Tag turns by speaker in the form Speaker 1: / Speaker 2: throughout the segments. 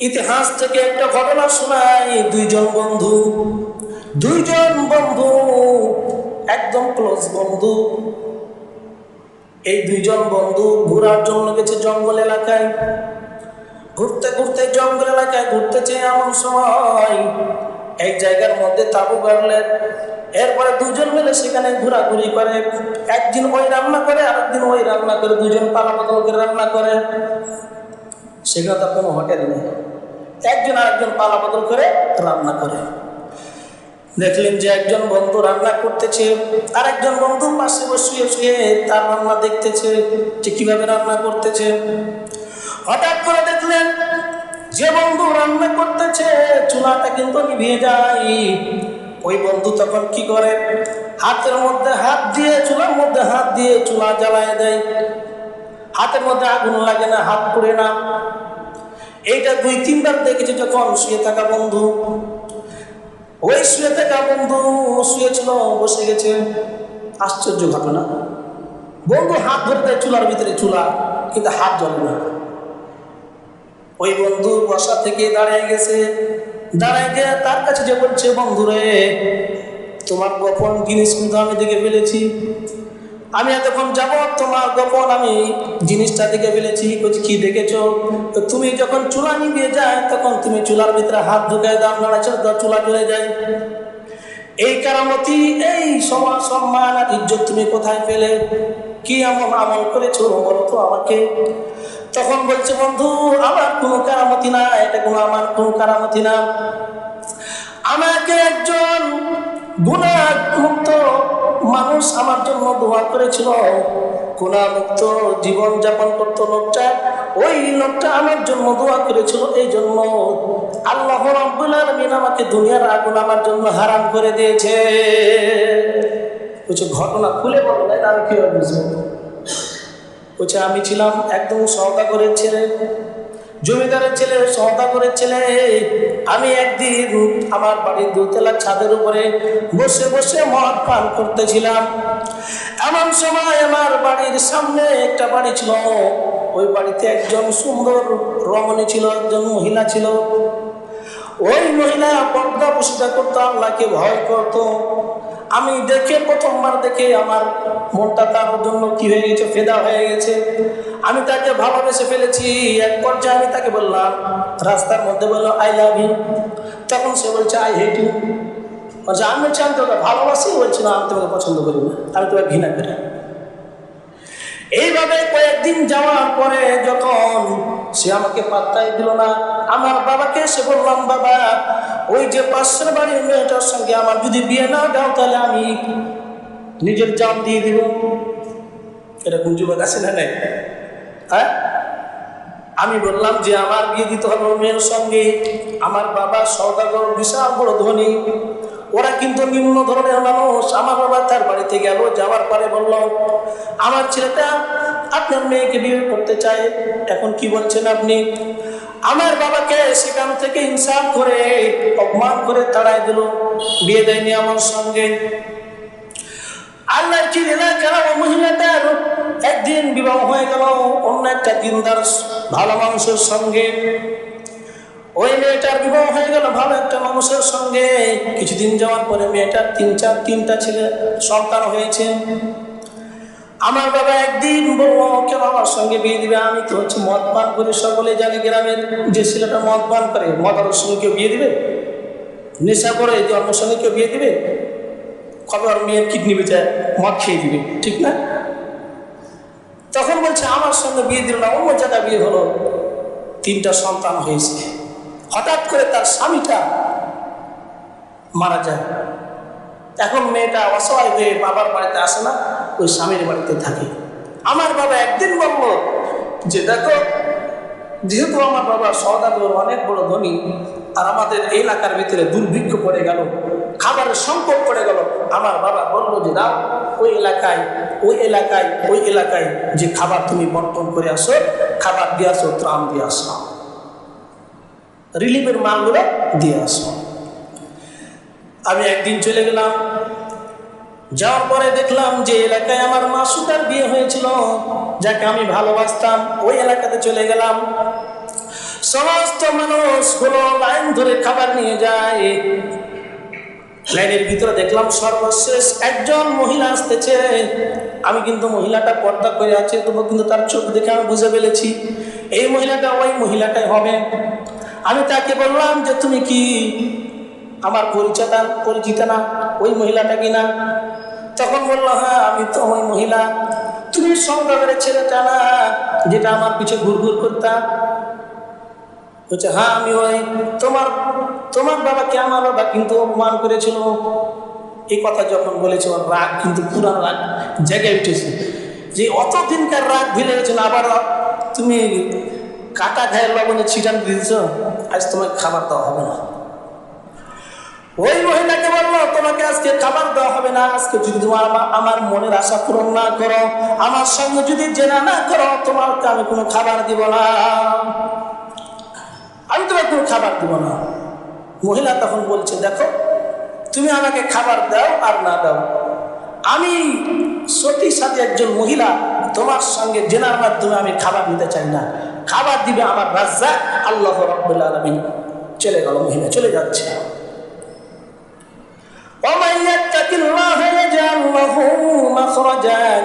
Speaker 1: ইতিহাস থেকে একটা ঘটনা শোনাই। দুইজন বন্ধু দুইজন বন্ধু, একদম ক্লোজ বন্ধু। এই দুইজন বন্ধু ঘোরার জন্য গেছে জঙ্গল এলাকায়। ঘুরতে ঘুরতে জঙ্গল এলাকায় ঘুরতেছে এমন সময় এক জায়গার মধ্যে তাবু গাড়লেন এরপরে দুজন মিলে সেখানে ঘোরাঘুরি করে। একদিন ওই রান্না করে, আরেকদিন ওই রান্না করে। দুজন পালা বদল করে রান্না করে। সেখানে তো কোনো হোটেল নেই। একজন আরেকজন পালা বদল করে রান্না করে। দেখলেন যে একজন বন্ধু রান্না করতেছে আর একজন বন্ধু পাশে বসিয়ে শুয়ে তার রান্না দেখতেছে যে কীভাবে রান্না করতেছে। হঠাৎ করে দেখলেন যে বন্ধু রান্না করতেছে, চুলাটা কিন্তু নিভিয়ে যায়। ওই বন্ধু তখন কি করে? হাতের মধ্যে হাত দিয়ে, চুলার মধ্যে হাত দিয়ে চুলা জ্বালায় দেয়। হাতের মধ্যে আগুন লাগে না, হাত পুড়ে না। এইটা দুই, তিনবার দেখেছে যখন শুয়ে থাকা বন্ধু। ওই শুয়ে থাকা বন্ধু শুয়েছিল, বসে গেছে। আশ্চর্য ঘটনা। বন্ধু হাত ধরতে চুলার ভিতরে চুলা, কিন্তু হাত জ্বলে না। ওই বন্ধু বসা থেকে দাঁড়িয়ে গেছে। দাঁড়ায় গিয়ে তার কাছে যে বলছে বন্ধু রে তোমার গোপন জিনিস কিন্তু আমি দেখে ফেলেছি। আমি এতক্ষণ যাব তোমার গোপন আমি জিনিসটা দেখে ফেলেছি কি দেখেছ? তো তুমি যখন চুলা নিভিয়ে যায়, তখন তুমি চুলার ভিতরে হাত ঢুকায় দাও নাড়াচাড়া দাও, চুলা জ্বলে যায়। এই কারামতি, এই সমান সম্মান আর ইজ্জত তুমি কোথায় পেলে? কি এমন আমল করেছ বলো তো আমাকে? তখন বলছে, বন্ধু, আমার কোনো কারামতি না এটা কোনো আমার কোনো কারামতি না। আমাকে একজন গুণামুক্ত মানুষ আমার জন্য দোয়া করেছিল। গুণামুক্ত জীবন যাপন করত লোকটা। ওই লোকটা আমার জন্য দোয়া করেছিল, এই জন্য আল্লাহ রাব্বুল আলামিন আমাকে দুনিয়ার আগুন আমার জন্য হারাম করে দিয়েছে। বলছে, ঘটনা খুলে বলো না আমি কি বুঝব? বলছে, আমি ছিলাম একদম সওদাগরের ছেলে। জমিদারের ছেলে, সওদাগরের ছেলে, আমি একদিন আমার বাড়ির দোতলার ছাদের উপরে বসে বসে মদ পান করতেছিলাম। এমন সময় আমার বাড়ির সামনে একটা বাড়ি ছিল। ওই বাড়িতে একজন সুন্দর রমণী ছিল, একজন মহিলা ছিল। ওই মহিলা পর্দা পুষিতা করতো আল্লাহকে ভয় করতো। আমি দেখে, প্রথমবার দেখে আমার মনটা তার জন্য কি হয়ে গেছে, ফেদা হয়ে গেছে। আমি তাকে ভালোবেসে ফেলেছি। এক পর্যায়ে আমি তাকে বললাম, রাস্তার মধ্যে বলল আই লাভ ইউ তখন সে বলছে আই হেট ইউ বলছে, আমি চাই আমি তোকে ভালোবাসি, বলছি না, আমি তোমাকে পছন্দ করি না। আমি তোকে ঘৃণা করি এইভাবে কয়েকদিন যাওয়ার পরে যখন সে আমাকে পাত্তাই দিল না, আমার বাবাকে এসে বললাম, বাবা, ওই যে পাশের বাড়ির মেয়েটার সঙ্গে আমার যদি বিয়ে না দাও, তাহলে আমি নিজের জান দিয়ে দিব। এরকম যুবক আছে না নাই? হ্যাঁ? আমি বললাম যে, আমার বিয়ে দিতে হবে মেয়ের সঙ্গে। আমার বাবা সৌদাগর বিশাল বড় ধনী। ওরা কিন্তু নিম্ন ধরনের মানুষ। আমার বাবা তার বাড়িতে গেল, যাওয়ার পরে বলল, আমার ছেলেটা আপনার মেয়েকে বিয়ে করতে চায়। এখন কি বলছেন আপনি? আমার বাবাকে সেখান থেকে ইনসাফ করে, অপমান করে তাড়াই দিল, বিয়ে দেয়নি আমার সঙ্গে। আল্লাহ কি কেন মহিলাটার একদিন বিবাহ হয়ে গেল, অন্য একটা দিনদার ভালো মানুষের সঙ্গে। ওই মেয়েটার বিবাহ হয়ে গেল ভালো একটা মানুষের সঙ্গে। কিছুদিন যাওয়ার পরে মেয়েটার তিন চার, তিনটা ছেলে সন্তান হয়েছে। আমার বাবা একদিন বলব কেন আমার সঙ্গে বিয়ে দিবে? আমি তো হচ্ছে মদ পান করি সকলে জানি গ্রামের যে ছেলেটা মদ পান করে। মদ সঙ্গে কেউ বিয়ে দিবে? নেশা করে যে অন্য সঙ্গে কেউ বিয়ে দিবে? কবে আর মেয়ের কিডনি বেচে মদ খেয়ে দিবে? ঠিক না? তখন বলছে, আমার সঙ্গে বিয়ে দিল না, অন্য জায়গায় বিয়ে হলো। তিনটা সন্তান হয়েছে। হঠাৎ করে তার স্বামীটা মারা যায়। এখন মেয়েটা অসহায় হয়ে বাবার বাড়িতে আসে না, ওই স্বামীর বাড়িতে থাকে। আমার বাবা একদিন বলল যে, দেখো, যেহেতু আমার বাবা সৌদাগর অনেক বড় ধনী, আর আমাদের এলাকার ভিতরে দুর্ভিক্ষ পড়ে গেল, খাবারের সংকট পড়ে গেল, আমার বাবা বলল যে, দাও, ওই এলাকায় ওই এলাকায় ওই এলাকায় যে খাবার তুমি বন্টন করে আসো, খাবার দিয়ে আসো, ত্রাণ দিয়ে আসো। রিলিফের মালগুলো দিয়ে আসো আমি একদিন চলে গেলাম। যাওয়ার পরে দেখলাম যে এলাকায় আমার মাসুদার বিয়ে হয়েছিল, যাকে আমি ভালোবাসতাম। ওই এলাকাতে চলে গেলাম। সমস্ত মানুষগুলো লাইন ধরে খাবার নিয়ে যায়। লাইনের ভিতরে দেখলাম সর্বশেষ একজন মহিলা আসতেছে। আমি কিন্তু মহিলাটা পর্দা করে আছে তবু কিন্তু তার চোখ দেখে আমি বুঝে ফেলেছি। এই মহিলাটা ওই মহিলাটাই হবে। আমি তাকে বললাম যে, তুমি কি আমার পরিচয়টা পরিচিত না? ওই মহিলাটা কি না? তখন বলল হ্যাঁ আমি তো ওই মহিলা। তুমি সংগ্রামের ছেলেটা না, যেটা আমার পিছে ঘুরঘুর করতাম? বলছে হ্যাঁ আমি ওই। তোমার তোমার বাবাকে আমার বাবা কিন্তু অপমান করেছিল? এই কথা যখন বলেছে, ওর রাগ কিন্তু পুরান রাগ জেগে উঠেছে। যে অত দিনকার রাগ ভিলে গেছিল আবার তুমি কাটা ঘায়ের লবণে ছিটান দিয়েছ? আজ তোমাকে খাবার দেওয়া হবে না। ওই মহিলাকে বলল, তোমাকে আজকে খাবার দেওয়া হবে না। আজকে যদি তোমার আমার মনের আশা পূরণ না করো, আমার সঙ্গে যদি জেনা না করো, তোমাকে আমি কোনো খাবার দিব না। আমি তোমার কোনো খাবার দিব না। মহিলা তখন বলছে, দেখো, তুমি আমাকে খাবার দাও আর না দাও। আমি সতী সাথে একজন মহিলা, তোমার সঙ্গে জেনার মাধ্যমে আমি খাবার নিতে চাই না। খাবার দিবে আমার রাজ্জা আল্লাহ রব্বুল আলমিন চলে গেল মহিলা, চলে যাচ্ছে।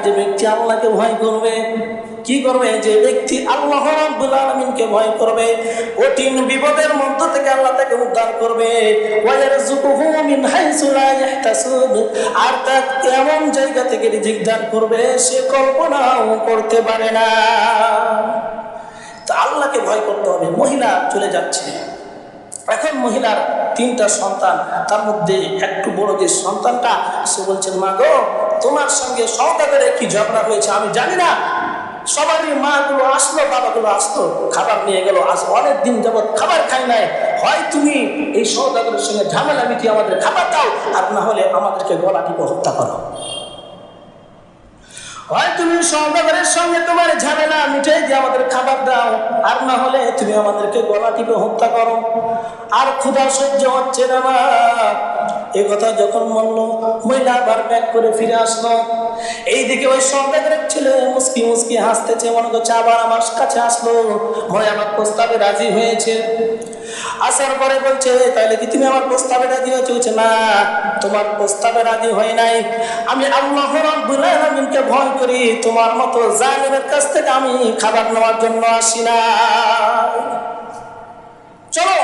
Speaker 1: যে ব্যক্তি আল্লাহকে ভয় করবে, কি করবে? যে ব্যক্তি আল্লাহ রাব্বুল আলামিনকে ভয় করবে কঠিন বিপদের মধ্য থেকে আল্লাহ তাকে উদ্ধার করবে। ওয়ায়ারযুকুহু আর তা এমন জায়গা থেকে রিজিক দান করবে, সে কল্পনাও করতে পারে না। তো আল্লাহকে ভয় করতে হবে। মহিলা চলে যাচ্ছে। এখন মহিলার তিনটা সন্তান, তার মধ্যে একটু বড় যে সন্তানটা, সে বলছেন মা গো, তোমার সঙ্গে সৌদাগরের কি ঝগড়া হয়েছে আমি জানি না। সবারই মাগুলো আসলো, বাবাগুলো আসলো, খাবার নিয়ে গেল। আজ অনেক দিন যাবৎ খাবার খাই নাই। হয় তুমি এই সৌদাগরের সঙ্গে ঝামেলা মিটিয়ে আমাদের খাবার দাও, আর না হলে আমাদেরকে গলা টিপে হত্যা করো। হয় তুমি সৌদাগরের সঙ্গে তোমার ঝামেলা মিটাই দিয়ে আমাদের খাবার দাও, আর না হলে তুমি আমাদেরকে গলা টিপে হত্যা করো। আর ক্ষুধা সহ্য হচ্ছে না মা। এ কথা যখন বলল মহিলা আবার ব্যাক করে ফিরে আসলো। এইদিকে ওই সৌদাগরের ছেলে মুসকি মুসকি হাসতেছে, মনে করছে আবার আমার কাছে আসলো। মনে আমার প্রস্তাবে রাজি হয়েছে। আসার পরে বলছে তাহলে কি তুমি আমার প্রস্তাবে রাজি হয়েছে? বলছে, না, তোমার প্রস্তাবে রাজি হয় নাই। আমি আল্লাহ রাব্বুল ভয় করি, তোমার মতো জালিমের কাছ থেকে আমি খাবার নেওয়ার জন্য আসি না। চলো,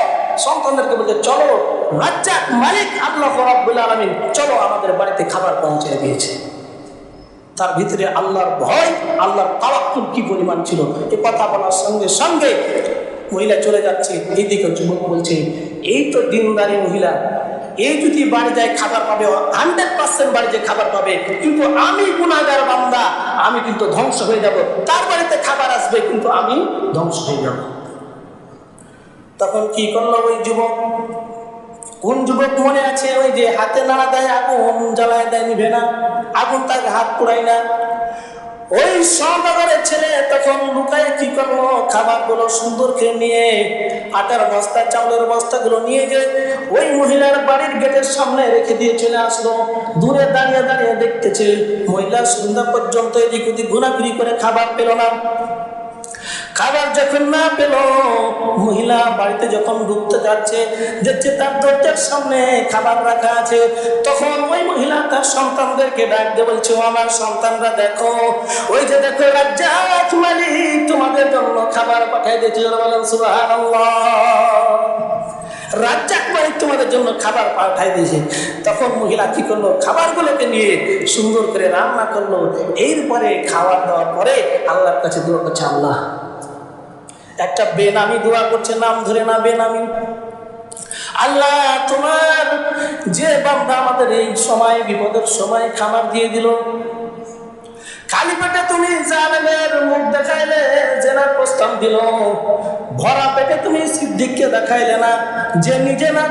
Speaker 1: সন্তানদেরকে বলছে, চলো, রাজ্জাক মালিক আল্লাহ রাব্বুল আলামিন, চলো আমাদের বাড়িতে খাবার পৌঁছে দিয়েছে। তার ভিতরে আল্লাহর ভয়, আল্লাহর তাওয়াক্কুল কি পরিমাণ ছিল, এ কথা বলার সঙ্গে সঙ্গে মহিলা চলে যাচ্ছে। এইদিকে যুবক বলছে, এই তো দিনদারি মহিলা। এই যদি বাড়ি যায় খাবার পাবে হান্ড্রেড পার্সেন্ট বাড়িতে খাবার পাবে, কিন্তু আমি গুণাগার বান্দা, আমি কিন্তু ধ্বংস হয়ে যাব। তার বাড়িতে খাবার আসবে, কিন্তু আমি ধ্বংস হয়ে যাব। তখন কি করল ওই যুবক? কোন যুবক মনে আছে ওই যে হাতে নাড়া দেয়, আগুন জ্বালায় দেয়, নিভে না। আগুন তাকে হাত পুড়াই না। ওই সহনগরের ছেলে তখন লুকায় কি করল? খাবারগুলো সুন্দর খেয়ে নিয়ে আটার বস্তা, চাউলের বস্তাগুলো নিয়ে গিয়ে ওই মহিলার বাড়ির গেটের সামনে রেখে দিয়ে চলে আসলো। দূরে দাঁড়িয়ে দাঁড়িয়ে দেখতেছে, মহিলা সন্ধ্যা পর্যন্ত এদিক ওদিক ঘোরাঘুরি করে খাবার পেল না। খাবার যখন না পেল, মহিলা বাড়িতে যখন ঢুকতে যাচ্ছে দেখছে তার দরজার সামনে, খাবার রাখা আছে, তখন ওই মহিলা তার সন্তানদেরকে ডাক দিয়ে বলছে, "ও আমার সন্তানরা দেখো, ওই যে দেখো রাজ্জাক মালিক, তোমাদের জন্য খাবার পাঠাই দিয়েছে বলেন, সুবহানাল্লাহ। রাজ্জাক মালিক তোমাদের জন্য খাবার পাঠাই দিয়েছে। তখন মহিলা কি করল? খাবারগুলোকে নিয়ে সুন্দর করে রান্না করল। এরপরে খাবার দেওয়ার পরে আল্লাহর কাছে দোয়া করছে, আল্লাহ একটা বেনামি দোয়া করছে, নাম ধরে না বেনামি। আল্লাহ, তোমার যে বান্দা আমাদের এই সময়, বিপদের সময় খাবার দিয়ে দিল। খালি পেটে তুমি জালেমের মুখ দেখাইলে প্রস্তাব ভরা পেটে তুমি দেখাইলে না, যে নিজে না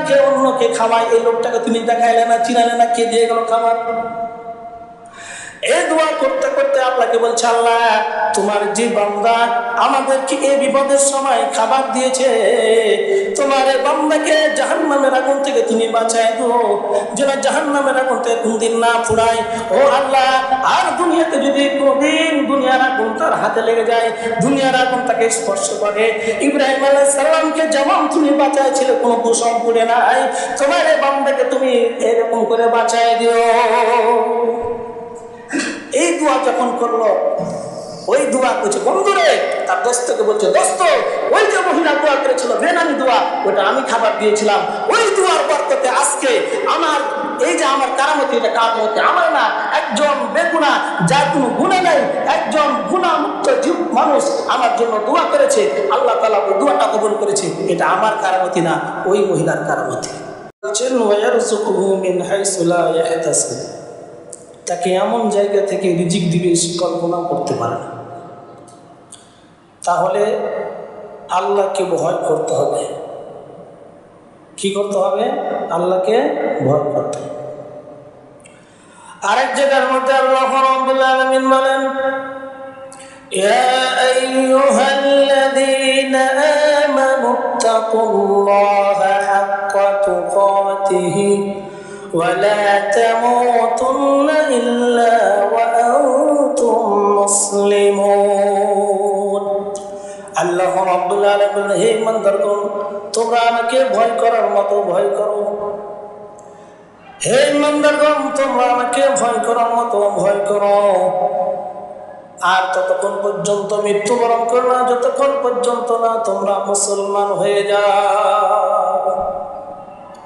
Speaker 1: এই লোকটাকে তুমি দেখাইলে না না, কে দিয়ে গেল এই দোয়া করতে করতে আল্লাহকে বলছে, আল্লাহ, তোমার যে বান্দা আমাদেরকে এই বিপদের সময় খাবার দিয়েছে, তোমার এই বান্দাকে জাহান নামের আগুন থেকে তুমি বাঁচাই দো যেন জাহান নামের আগুন থেকে কোনদিন না ফুরায়। ও আল্লাহ, আর দুনিয়াতে যদি কোনদিন দুনিয়ার আগুন তার হাতে লেগে যায়, দুনিয়ার আগুন তাকে স্পর্শ করে। ইব্রাহিম আলাইহিস সালামকে যেমন তুমি বাঁচাইছিলে, কোনো কুসম করে নাই। তোমার এই বান্দাকে তুমি এরকম করে বাঁচাই দিও। এই দোয়া যখন করল, ওই দোয়া করছে বন্ধুরে, তার দোস্তকে বলছে, দোস্ত, ওই যে মহিলা দোয়া করেছিল বেনামি দোয়া ওটা আমি খাবার দিয়েছিলাম। ওই দোয়ার বরকতে আজকে আমার, এই যে আমার কারামতি, এটা কারামতি আমার না, একজন বেগুনা যার কোনো গুণা নেই একজন গুণামুক্ত জীব মানুষ আমার জন্য দোয়া করেছে, আল্লাহ তালা ওই দোয়াটা কবুল করেছে, এটা আমার কারামতি না, ওই মহিলার কারামতি। বলছেন ওয়ারযুকুহু মিন হাইসু লা ইয়াহতাসিব। তাকে এমন জায়গা থেকে রিজিক দিবে সে কল্পনাও করতে পারে তাহলে আল্লাহকে ভয় করতে হবে। কি করতে হবে? আল্লাহকে ভয় করতে হবে। আরেক জায়গার মধ্যে আল্লাহ রব্বুল বলেন, ইয়া ولا تموتن إلا وأنتم مسلمون আল্লাহ রাব্বুল আলামিন হে ইমানদারগণ তোমরা আমাকে ভয় করার মতো ভয় করো হে ইমানদারগণ তোমরা আমাকে ভয় করার মতো ভয় করো আর ততক্ষণ পর্যন্ত মৃত্যুবরণ করো না যতক্ষণ পর্যন্ত না তোমরা মুসলমান হয়ে যাও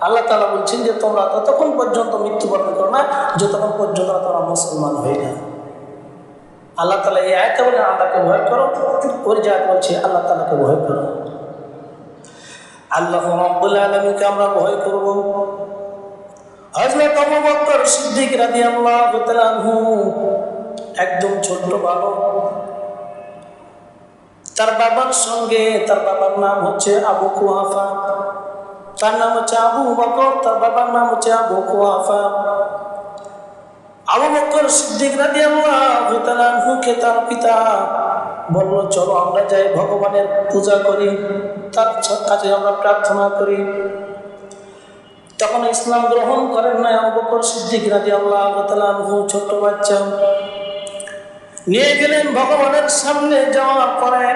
Speaker 1: আল্লাহ তালা বলছেন যে তোমরা ততক্ষণ পর্যন্ত মৃত্যুবরণ করো না, যতক্ষণ পর্যন্ত তোমরা মুসলমান হয়ে যাও আল্লাহ তালা এই আয়তে বলে আল্লাহকে ভয় করো ওর জায়গা বলছে, আল্লাহ তালাকে ভয় করো। আল্লাহ রব্বুল আলমীকে আমরা ভয় করব। একদম ছোট্ট বালক তার বাবার সঙ্গে, তার বাবার নাম হচ্ছে আবু কুহাফা। তার নাম হচ্ছে আবু বকর, তার বাবার নাম হচ্ছে আবু কুহাফা আবু বকর সিদ্দিক তাআলা আনহুকে তার পিতা বলল, চলো আমরা যাই ভগবানের পূজা করি, তার কাছে আমরা প্রার্থনা করি। তখন ইসলাম গ্রহণ করেন না আবু বকর সিদ্দিক তাআলা আনহু, ছোট্ট বাচ্চা। নিয়ে গেলেন ভগবানের সামনে যাওয়ার পরে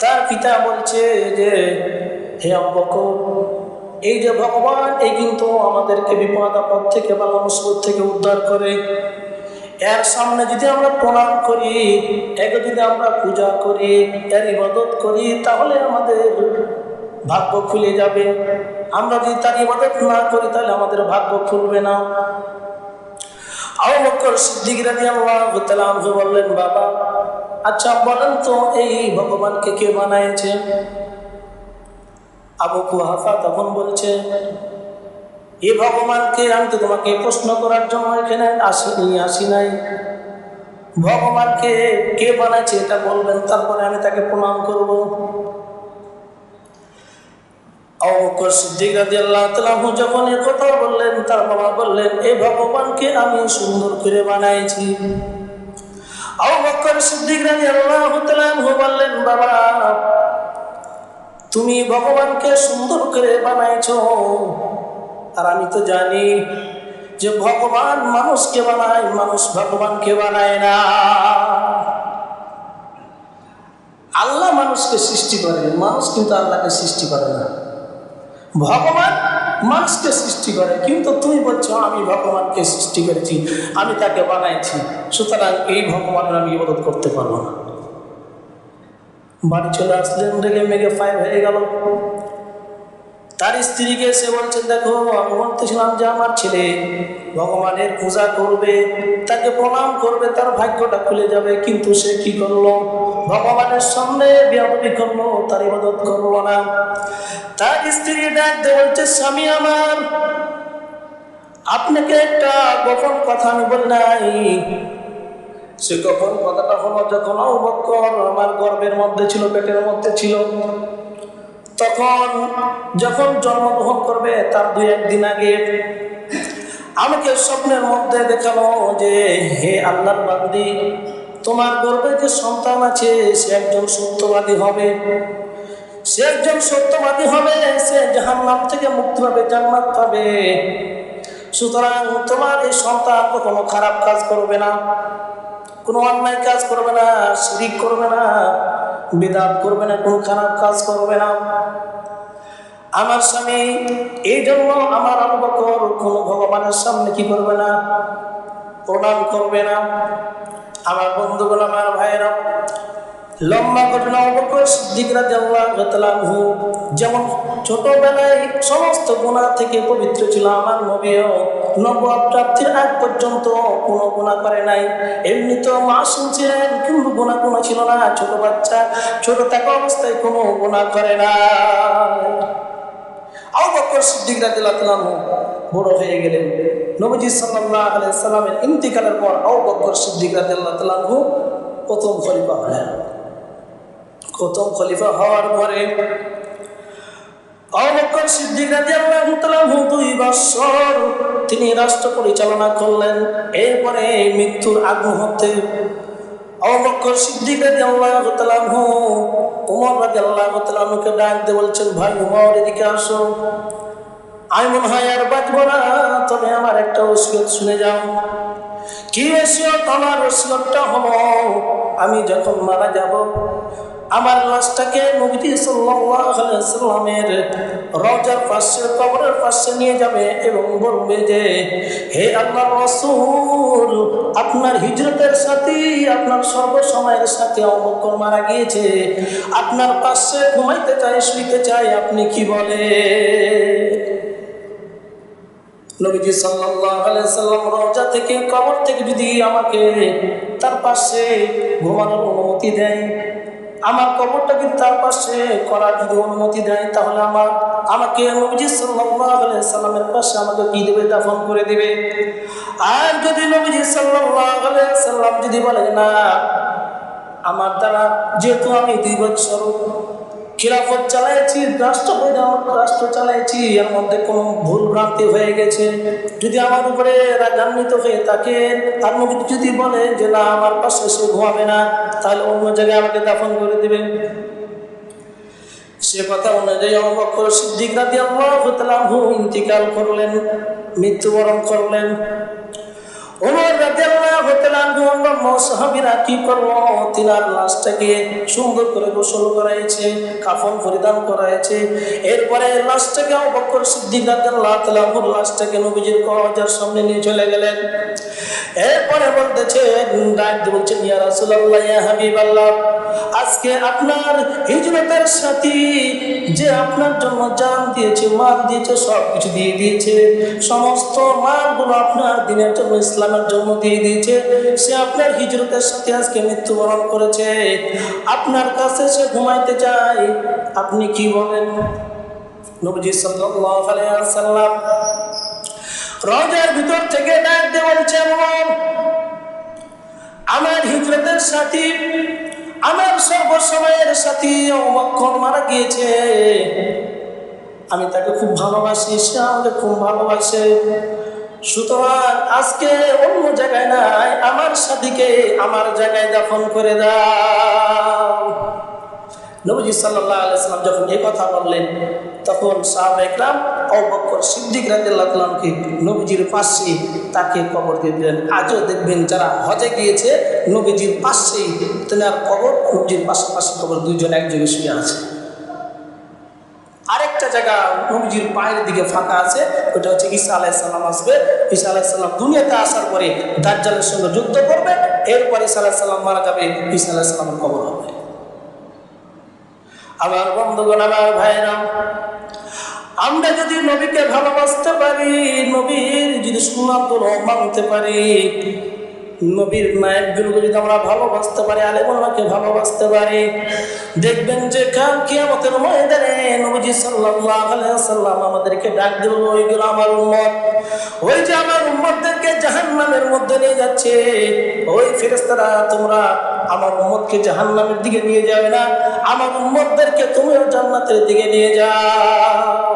Speaker 1: তার পিতা বলছে যে, হে অব্বকর এই যে ভগবান, এই কিন্তু আমাদেরকে বিপদ, আপদ থেকে বা মুসিবত থেকে উদ্ধার করে। এর সামনে যদি আমরা প্রণাম করি, একে যদি আমরা পূজা করি, এর ইবাদত করি, তাহলে আমাদের ভাগ্য খুলে যাবে। আমরা যদি তার ইবাদত না করি, তাহলে আমাদের ভাগ্য খুলবে না। বললেন, বাবা আচ্ছা বলেন তো, এই ভগবানকে কে বানাইছে? আবু কুহাফা তখন বলছে এ ভগবানকে, আমি তো তোমাকে প্রশ্ন করার জন্য এখানে আসিনি আসি নাই। ভগবানকে কে বানাইছে এটা বলবেন, তারপরে আমি তাকে প্রণাম করব। যখন এই কথা বললেন, তার বাবা বললেন এই ভগবানকে আমি সুন্দর করে বানাইছি। আবু বকর সিদ্দিক তাআলা আনহু বললেন, বাবা তুমি ভগবানকে সুন্দর করে বানাইছো। আর আমি তো জানি যে ভগবান মানুষকে বানায়, মানুষ ভগবানকে বানায় না। আল্লাহ মানুষকে সৃষ্টি করে, মানুষ কিন্তু আল্লাহকে সৃষ্টি করে না। ভগবান মানুষকে সৃষ্টি করে, কিন্তু তুমি বলছো, আমি ভগবানকে সৃষ্টি করেছি, আমি তাকে বানাইছি, সুতরাং এই ভগবানের আমি ইবাদত করতে পারব না। বাড়ি চলে আসলেন রেগে মেগে ফায়ার হয়ে গেল। তার স্ত্রীকে সে বলছেন, দেখো, আমি বলতেছিলাম যে আমার ছেলে ভগবানের পূজা করবে, তাকে প্রণাম করবে, তার ভাগ্যটা খুলে যাবে, কিন্তু সে কি করল? ভগবানের সামনে বিয়াদি করল, তার ইবাদত করল না। তার স্ত্রী ডাক দিয়ে বলছে, স্বামী আমার, আপনাকে একটা গোপন কথা আমি বল নাই। সে গোপন কথাটা হলো, যখন আমার গর্বের মধ্যে ছিল, পেটের মধ্যে ছিল, তখন যখন জন্মগ্রহণ করবে, তার দুই একদিন আগে আমাকে স্বপ্নের মধ্যে দেখাল যে, হে আল্লাহর বান্দি, তোমার গর্বে যে সন্তান আছে, সে একজন সত্যবাদী হবে। সে একজন সত্যবাদী হবে, সে জাহান্নাম থেকে মুক্তি পাবে, জান্নাত পাবে। সুতরাং তোমার এই সন্তান কখনো খারাপ কাজ করবে না। কোনো অন্যায় কাজ করবে না, শিরিক করবে না, বেদাত করবে না, কোনো খারাপ কাজ করবে না। আমার স্বামী, এই জন্য আমার আবর কোন ভগবানের সামনে কি করবে না, প্রণাম করবে না। আমার বন্ধুগুলো, আমার ভাইয়েরা লম্বা ঘটনা অবকর সিদ্দিক আনহু। যেমন ছোটবেলায় সমস্ত গুনাহ থেকে পবিত্র ছিল আমার নবীও। নবুয়ত প্রাপ্তির আগ পর্যন্ত কোনো গুনাহ করে নাই। এমনি তো মাসুম ছিলেন কিন্তু গুনাহ কোনো ছিল না। ছোট বাচ্চা, ছোট থাকা অবস্থায় কোনো গুনাহ করে না। আবু বকর সিদ্দিক আনহু বড় হয়ে গেলেন। নবীজি সাল্লাল্লাহু আলাইহি সাল্লামের ইন্তিকালের পর আবু বকর সিদ্দিক তাআলা প্রথম খলিফা হলেন। প্রথম খলিফা হওয়ার পরে অবকর সিদ্দিক রাদিয়াল্লাহু তাআলা দুই বছর তিনি রাষ্ট্র পরিচালনা করলেন। এরপরে মৃত্যুর আগ মুহূর্তে অবকর সিদ্দিক রাদিয়াল্লাহু তাআলা উমর রাদিয়াল্লাহু তাআলা কে ডাক দিয়ে বলছেন, ভাই উমর, এদিকে আসো। আমি মনে হয় আর বাঁচবো না। তবে আমার একটা ওসিয়ত শুনে যাও। কি ওসিয়ত? আমার ওসিয়তটা হলো, আমি যখন মারা যাব আমার লাশটাকে নবীজি সাল্লামের রজার পাশে, কবরের পাশে নিয়ে যাবে এবং বলবে যে, হে আল্লাহ রসুল, আপনার হিজরতের সাথে, আপনার সর্বসময়ের সাথে অবকর মারা গিয়েছে। আপনার পাশে ঘুমাইতে চাই শুইতে চাই আপনি কি বলে? নবীজি সাল্লাম রওজা থেকে কবর থেকে যদি আমাকে তার পাশে ঘুমানোর অনুমতি দেয় আমার কবরটা কিন্তু তার পাশে করার যদি অনুমতি দেয়, তাহলে আমার, আমাকে নবীজি সাল্লামের পাশে আমাকে কি দেবে? দাফন করে দেবে। আর যদি নবীজি সাল্লাম যদি বলেন না, আমার দ্বারা যেহেতু আমি দুই বছর খিলাফত চালাইছি, রাষ্ট্র রাষ্ট্র চালাইছি, এর মধ্যে কোনো ভুল ভ্রান্তি হয়ে গেছে। যদি আমার উপরে রাগান্বিত হয়ে থাকে তার নবী যদি বলে যে, না, আমার পাশে সে ঘুমাবে না, তাহলে অন্য জায়গায় আমাকে দাফন করে দেবেন। সে কথা অনুযায়ী অবকর সিদ্দিক রাদি আল্লাহ ইন্তিকাল করলেন, মৃত্যুবরণ করলেন। ওমর রাদিয়াল্লাহু তাআলা অন্যান্য সাহাবীরা কি করল তিনার লাশটাকে সুন্দর করে গোসল করাইছে, কাফন পরিধান করাইছে। এরপরে লাশটাকে বকর সিদ্দিক তাআলা লাশটাকে নবীজির কবরের সামনে নিয়ে চলে গেলেন। এরপরে বলতেছে, ডাক বলছেন, ইয়া রাসূলুল্লাহ, ইয়া হাবিবাল্লাহ, আজকে আপনার হিজরতের সাথী যে আপনার জন্য জান দিয়েছে, মাল দিয়েছে সব কিছু দিয়ে দিয়েছে। সমস্ত মালগুলো আপনার দিনের জন্য, ইসলামের জন্য দিয়ে দিয়েছে। সে আপনার হিজরতের সাথে আজকে মৃত্যুবরণ করেছে। আপনার কাছে সে ঘুমাইতে চায়। আপনি কি বলেন? নবজি আলাইহি রজার ভিতর থেকে ডাক দিয়ে বলছে আমার হিজরতের সাথী, আমার সর্বসময়ের সাথী অবক্ষণ মারা গিয়েছে। আমি তাকে খুব ভালোবাসি, সে আমাকে খুব ভালোবাসে। সুতরাং আজকে অন্য জায়গায় নাই, আমার সাথীকে আমার জায়গায় দাফন করে দাও। নবজি সাল্লাহ আলাইসালাম যখন এই কথা বললেন, তখন সাহাবা একরাম অবকর সিদ্দিক রাদিল্লাহকে নবীজির পাশে তাকে কবর দিয়ে দিলেন। আজও দেখবেন যারা হজে গিয়েছে, নবীজির পাশেই তেনার কবর, নবীজির পাশাপাশি কবর, দুইজন একজনে শুয়ে আছে। জায়গা নবীজির পায়ের দিকে ফাঁকা আছে ওটা হচ্ছে ঈসা আলাইসাল্লাম আসবে। ঈসা আলাইসাল্লাম দুনিয়াতে আসার পরে দাজ্জালের সঙ্গে যুদ্ধ করবে, এরপর ঈসা আলাইসাল্লাম মারা যাবে, ঈসা আলাইসাল্লামের কবর হবে। আমার বন্ধুগণ, আমার ভাইরা আমরা যদি নবীকে ভালোবাসতে পারি, নবীর যদি সুন্নাতগুলো মানতে পারি নবীর নায়কগুলোকে যদি আমরা ভালোবাসতে পারি, আলেমুল্লাহকে ভালোবাসতে পারি, দেখবেন যে কাল কিয়ামতের ময়দানে নবীজি সাল্লাল্লাহু আলাইহি সাল্লাম আমাদেরকে ডাক দেব ওইগুলো আমার উম্মত, ওই যে আমার উম্মতদেরকে জাহান্নামের মধ্যে নিয়ে যাচ্ছে, ওই ফেরেশতারা তোমরা আমার উম্মতকে জাহান্নামের দিকে নিয়ে যাবে না, আমার উম্মতদেরকে তুমিও জান্নাতের দিকে নিয়ে যাও।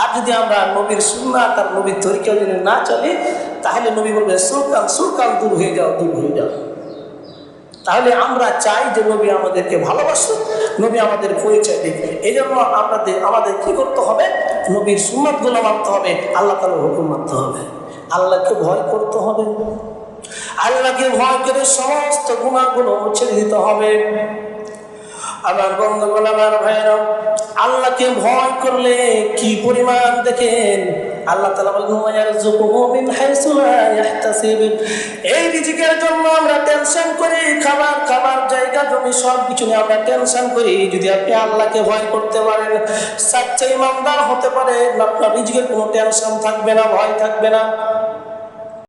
Speaker 1: আর যদি আমরা নবীর সুন্না তার নবীর তরিকা যদি না চলি, তাহলে নবী বলবে সুলকান সুলকান দূর হয়ে যাও, দূর হয়ে যাও। তাহলে আমরা চাই যে নবী আমাদেরকে ভালোবাসুক, নবী আমাদের পরিচয় দিবে এই জন্য আমাদের আমাদের কী করতে হবে? নবীর সুন্নাতগুলো মানতে হবে, আল্লাহ তালার হুকুম মানতে হবে। আল্লাহকে ভয় করতে হবে। আল্লাহকে ভয় করে সমস্ত গুণাগুলো ছেড়ে দিতে হবে। আমার বন্ধুগণ, আমার ভাইয়েরা আল্লাহকে ভয় করলে কি পরিমাণ দেখেন? আল্লাহ তালা বলেন "ওয়ায়ারযুকুহু মিন হাইসু এই জন্য আমরা টেনশন করি, খাবার জায়গা সব কিছু নিয়ে আমরা টেনশন করি। যদি আপনি ভয় করতে পারেন ইমানদার হতে আপনার রিজিকের কোনো টেনশন থাকবে না, ভয় থাকবে না।